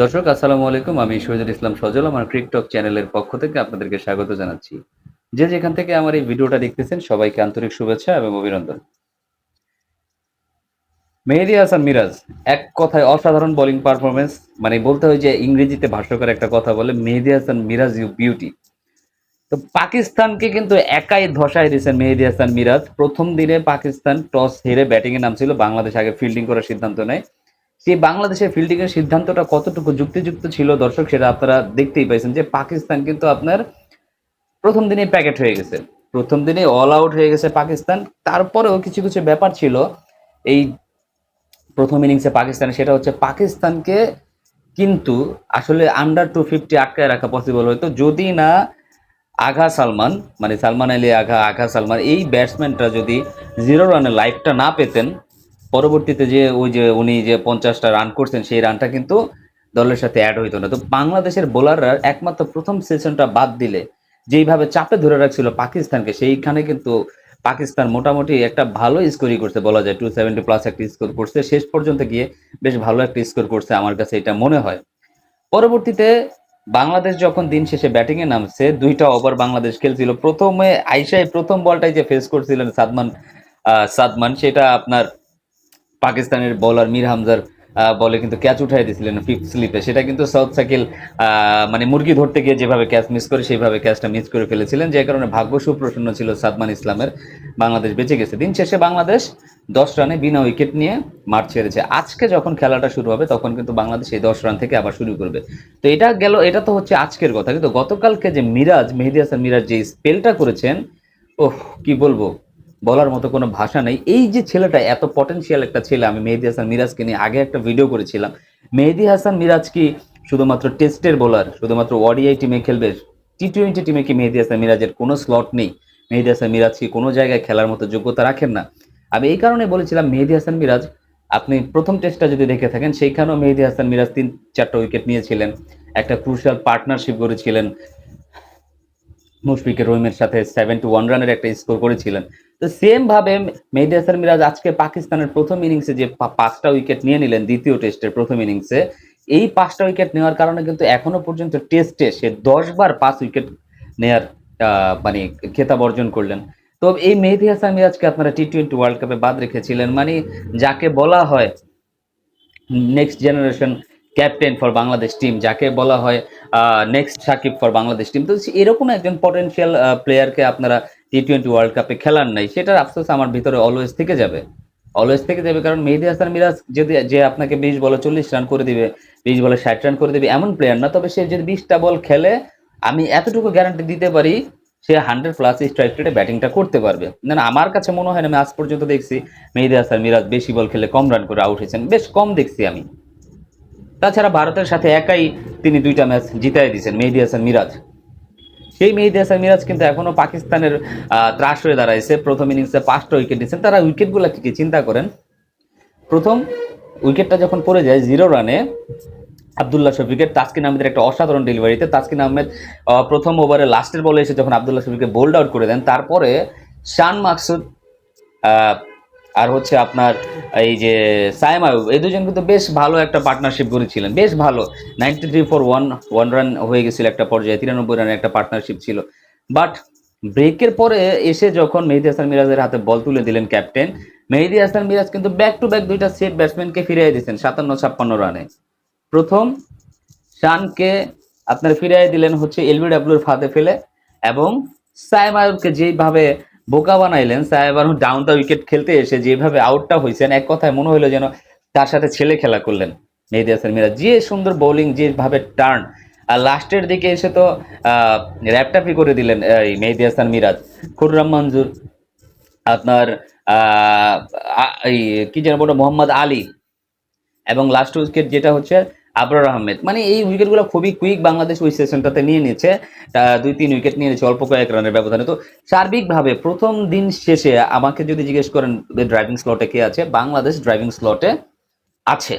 দর্শক, আসসালামু আলাইকুম। আমি শহীদুল ইসলাম সজল, আমার ক্রিকটক চ্যানেলের পক্ষ থেকে আপনাদেরকে স্বাগত জানাচ্ছি। যে যেখান থেকে আমার এই ভিডিওটা দেখতেছেন, সবাইকে আন্তরিক শুভেচ্ছা এবং অভিনন্দন। মেহেদি হাসান মিরাজ, এক কথায় অসাধারণ বোলিং পারফরমেন্স মানে বলতে হয় যে ইংরেজিতে ভাষ্যকার একটা কথা বলে, মেহেদি হাসান মিরাজ ইউ বিউটি তো পাকিস্তানকে কিন্তু একাই ধসায় দিয়েছেন মেহেদি হাসান মিরাজ। প্রথম দিনে পাকিস্তান টস হেরে ব্যাটিংয়ে নামছিল বাংলাদেশ আগে ফিল্ডিং করার সিদ্ধান্ত নেয়। সেই বাংলাদেশের ফিল্ডিং এর সিদ্ধান্তটা কতটুকু যুক্তিযুক্ত ছিল, দর্শক, সেটা আপনারা দেখতেই পাইছেন যে পাকিস্তান কিন্তু আপনার প্রথম দিনে প্যাকেট হয়ে গেছে। প্রথম দিনে অল আউট হয়ে গেছে পাকিস্তান। তারপরেও কিছু কিছু ব্যাপার ছিল। এই প্রথম ইনিংসে পাকিস্তান, সেটা হচ্ছে পাকিস্তানকে কিন্তু আসলে আন্ডার টু ফিফটি আটকায় রাখা পসিবল হতো যদি না আঘা সালমান মানে সালমান আলী আঘা আঘা সালমান, এই ব্যাটসম্যানটা যদি জিরো রানে লাইফটা না পেতেন পরবর্তীতে যে ওই যে উনি যে পঞ্চাশটা রান করছেন, সেই রানটা কিন্তু দলের সাথে অ্যাড হইতো না। তো বাংলাদেশের বোলাররা একমাত্র প্রথম সেশনটা বাদ দিলে, যেইভাবে চাপে ধরে রাখছিল পাকিস্তানকে, সেইখানে কিন্তু পাকিস্তান মোটামুটি একটা ভালো স্কোরই করছে, বলা যায়। টু সেভেন্টি প্লাস একটা স্কোর করছে। শেষ পর্যন্ত গিয়ে বেশ ভালো একটা স্কোর করছে আমার কাছে এটা মনে হয়। পরবর্তীতে বাংলাদেশ যখন দিন শেষে ব্যাটিং এ নামছে, দুইটা ওভার বাংলাদেশ খেলছিল। প্রথমে আইসাই প্রথম বলটাই যে ফেস করছিলেন সাদমান সাদমান, সেটা আপনার পাকিস্তানের বোলার মীর হামজার বলে কিন্তু ক্যাচ উঠাই দিয়েছিলেন ফিফথ স্লিপে সেটা কিন্তু সাউথ সাকিল মানে মুরগি ধরতে গিয়ে যেভাবে ক্যাচ মিস করে, সেইভাবে ক্যাচটা মিস করে ফেলেছিলেন। যে কারণে ভাগ্য সুপ্রসন্ন ছিল সাদমান ইসলামের। বাংলাদেশ বেঁচে গেছে। দিন শেষে বাংলাদেশ দশ রানে বিনা উইকেট নিয়ে মাঠ ছেড়েছে। আজকে যখন খেলাটা শুরু হবে, তখন কিন্তু বাংলাদেশ এই দশ রান থেকে আবার শুরু করবে। তো এটা গেল, এটা তো হচ্ছে আজকের কথা। কিন্তু গতকালকে যে মিরাজ, মেহেদি হাসান মিরাজ যে স্পেলটা করেছেন, ওহ, কি বলব? বলার মতো কোনো ভাষা নেই। এই যে ছেলেটা, এত পটেনশিয়াল একটা ছেলে, আমি মেহেদি হাসান মিরাজকে নিয়ে আগে একটা ভিডিও করেছিলাম। মেহেদি হাসান মিরাজ কি শুধুমাত্র টেস্টের বোলার শুধুমাত্র ওডিআই টিমে খেলবে? টি টোয়েন্টি টিমে কি মেহেদি হাসান মিরাজের কোনো স্লট নেই? মেহেদি হাসান মিরাজ কি কোনো জায়গায় খেলার মতো যোগ্যতা রাখেন না? আমি এই কারণে বলেছিলাম, মেহেদি হাসান মিরাজ, আপনি প্রথম টেস্টটা যদি দেখে থাকেন, সেইখানেও মেহেদি হাসান মিরাজ তিন, চারটা উইকেট নিয়েছিলেন। একটা ক্রুশাল পার্টনারশিপ করেছিলেন মুশফিকের রহিমের সাথে সেভেন্টি ওয়ান রানের একটা স্কোর করেছিলেন। তো সেম ভাবে মেহেদি হাসান মিরাজ আজকে পাকিস্তানের প্রথম ইনিংসে যে পাঁচটা উইকেট নিয়ে নিলেন দ্বিতীয় টেস্টের প্রথম ইনিংসে এই পাঁচটা উইকেট নেওয়ার কারণে কিন্তু এখনও পর্যন্ত টেস্টে সে দশ বার পাঁচ উইকেট আহ, মানে খেতাব অর্জন করলেন। তো এই মেহেদি হাসান মিরাজকে আপনারা টি টোয়েন্টি ওয়ার্ল্ড কাপে বাদ রেখেছিলেন মানে যাকে বলা হয় next generation captain for Bangladesh team যাকে বলা হয় next Shakib for Bangladesh team তো এরকম একজন পটেনশিয়াল প্লেয়ারকে আপনারা টি টোয়েন্টি ওয়ার্ল্ড কাপে খেলার নাই, সেটার আফসোস আমার ভিতরে অলওয়েজ থেকে যাবে। অলওয়েজ থেকে যাবে কারণ মেহেদি হাসান মিরাজ যদি, যে আপনাকে বিশ বলে চল্লিশ রান করে দিবে, বিশ বলে ষাট রান করে দিবে, এমন প্লেয়ার না, তবে সে যদি বিশটা বল খেলে, আমি এতটুকু গ্যারান্টি দিতে পারি, সে হান্ড্রেড প্লাস স্ট্রাইক রেটে ব্যাটিংটা করতে পারবে। না আমার কাছে মনে হয় না, আমি আজ পর্যন্ত দেখছি মেহেদি হাসান মিরাজ বেশি বল খেলে কম রান করে আউট হয়েছেন, বেশ কম দেখছি আমি। তাছাড়া ভারতের সাথে একাই তিনি দুইটা ম্যাচ জিতাই দিয়েছেন, মেহেদি হাসান মিরাজ। সেই মেহেদি হাসান মিরাজ কিন্তু এখনও পাকিস্তানের ত্রাস হয়ে দাঁড়াইছে। প্রথম ইনিংসে পাঁচটা উইকেট দিচ্ছেন। তারা উইকেটগুলো কি চিন্তা করেন? প্রথম উইকেটটা যখন পড়ে যায় জিরো রানে আবদুল্লাহ শফিকের তাসকিন আহমেদের একটা অসাধারণ ডেলিভারিতে তাসকিন আহমেদ আহ, প্রথম ওভারে লাস্টের বলে এসে যখন আবদুল্লাহ শফিককে বোল্ড আউট করে দেন তারপরে শান মাকসুদ আর হচ্ছে আপনার এই যে সাইম আয়ুব এই দুজন কিন্তু বেশ ভালো একটা পার্টনারশিপ করেছিলেন, বেশ ভালো। Ninety three four one one run হয়ে গেছিল একটা পর্যায়ে, তিরানব্বই রানের একটা পার্টনারশিপ ছিল। বাট ব্রেকের পরে এসে যখন মেহেদি হাসান মিরাজের হাতে বল তুলে দিলেন ক্যাপ্টেন মেহেদি হাসান মিরাজ কিন্তু ব্যাক টু ব্যাক দুইটা সেট ব্যাটসম্যানকে ফিরিয়ে দিয়েছেন সাতান্ন ছাপ্পান্ন রানে প্রথম শানকে আপনার ফিরিয়ে দিলেন হচ্ছে এলবিডাব্লিউর ফাঁদে ফেলে এবং সাইম আয়ুবকে যেভাবে বোকা বানাইলেন, সাহেব, আর ডাউন দ্য উইকেট খেলতে এসে যেভাবে আউটটা হয়েছেন এক কথায় মনে হলো যেন তার সাথে ছেলে খেলা করলেন মেহেদি হাসান মিরাজ। যে সুন্দর বোলিং যেভাবে টার্ন আর লাস্টের দিকে এসে তো র্যাপটাপি করে দিলেন, এই মেহেদি হাসান মিরাজ। খুররাম মঞ্জুর, আপনার এই, কি যেন বলো মোহাম্মদ আলী। এবং লাস্ট উইকেট যেটা হচ্ছে আবরার আহমেদ। মানে এই উইকেটগুলো খুবই কুইক বাংলাদেশ ওই সেশনটাতে নিয়ে নিয়েছে। দুই, তিন উইকেট নিয়ে নিয়েছে, অল্প কয়েক রানের ব্যবধানে। তো সার্বিকভাবে প্রথম দিন শেষে আমাকে যদি জিজ্ঞেস করেন ড্রাইভিং স্লটে কে আছে? বাংলাদেশ ড্রাইভিং স্লটে আছে।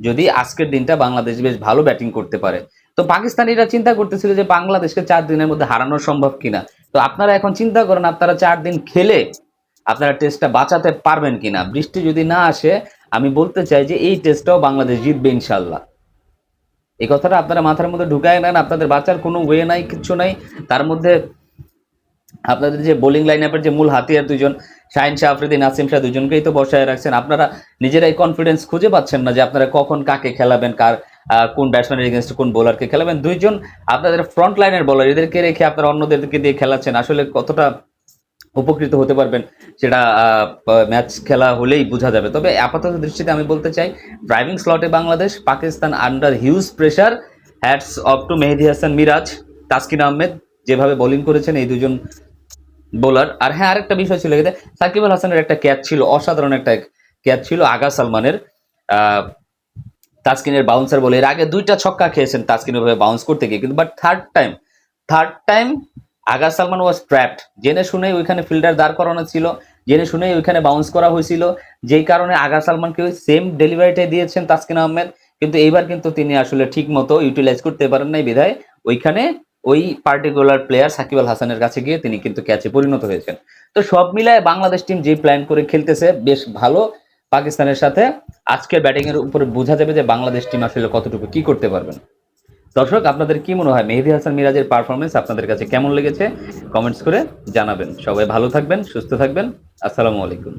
যদি আজকের দিনটা বাংলাদেশ বেশ ভালো ব্যাটিং করতে পারে। তো পাকিস্তানিরা চিন্তা করতেছিল যে বাংলাদেশকে চার দিনের মধ্যে হারানো সম্ভব কিনা। তো আপনারা এখন চিন্তা করেন, আপনারা চার দিন খেলে আপনারা টেস্টটা বাঁচাতে পারবেন কিনা? বৃষ্টি যদি না আসে, আমি বলতে চাই যে এই টেস্টটাও বাংলাদেশ জিতবে ইনশাল্লাহ এই কথাটা আপনারা মাথার মধ্যে ঢুকায় নেন, আপনাদের বাঁচার কোনো ওয়ে নাই, কিচ্ছু নাই। তার মধ্যে আপনাদের যে বোলিং লাইন আপের যে মূল হাতিয়ার দুজন, শাহিন শাহ আফ্রিদি নাসিম শাহ দুজনকেই তো বসায় রাখছেন। আপনারা নিজেরাই কনফিডেন্স খুঁজে পাচ্ছেন না যে আপনারা কখন কাকে খেলাবেন, কার কোন ব্যাটসম্যানের এগেনস্টে কোন বোলারকে খেলাবেন। দুইজন আপনাদের ফ্রন্ট লাইনের বোলার এদেরকে রেখে আপনারা অন্যদেরকে দিয়ে খেলাচ্ছেন। আসলে কতটা উপকৃত হতে পারবেন। সেটা ম্যাচ খেলা হলেই বোঝা যাবে। তবে আপাতত দৃষ্টিতে আমি বলতে চাই driving স্লটে Bangladesh, Pakistan under huge pressure hats off to Mehedi Hasan Miraz, Taskin Ahmed, যেভাবে বোলিং করেছেন এই দুজন বোলার আর হ্যাঁ আরেকটা বিষয় ছিল এতে সাকিব আল হাসানের একটা ক্যাচ ছিল, অসাধারণ একটা ক্যাচ ছিল আগা সালমানের। তাসকিনের বাউন্সার বলে, এর আগে দুইটা ছক্কা খেয়েছেন তাসকিন ওভাবে বাউন্স করতে গিয়ে, কিন্তু but third time third time Agha Salman was trapped জেনে শুনেই ওইখানে ফিল্ডার দাঁড় করানো ছিল। জেনে শুনেই ওইখানে বাউন্স করা হয়েছিল। যেই কারণে আগা সালমানকে সেম ডেলিভারিটাই দিয়েছেন তাসকিন আহমেদ। কিন্তু এইবার কিন্তু তিনি আসলে ঠিক মতো ইউটিলাইজ করতে পারেন নাই বিধায় ওইখানে ওই পার্টিকুলার প্লেয়ার সাকিব আল হাসানের কাছে গিয়ে তিনি কিন্তু ক্যাচে পরিণত হয়েছেন। তো সব মিলায় বাংলাদেশ টিম যে প্ল্যান করে খেলতেছে, বেশ ভালো। পাকিস্তানের সাথে আজকের ব্যাটিংয়ের উপরে বোঝা যাবে যে বাংলাদেশ টিম আসলে কতটুকু কি করতে পারবেন। দর্শক, আপনাদের কি মনে হয় মেহেদি হাসান মিরাজের পারফরমেন্স আপনাদের কাছে কেমন লেগেছে? কমেন্টস করে জানাবেন। সবাই ভালো থাকবেন, সুস্থ থাকবেন। আসসালামু আলাইকুম।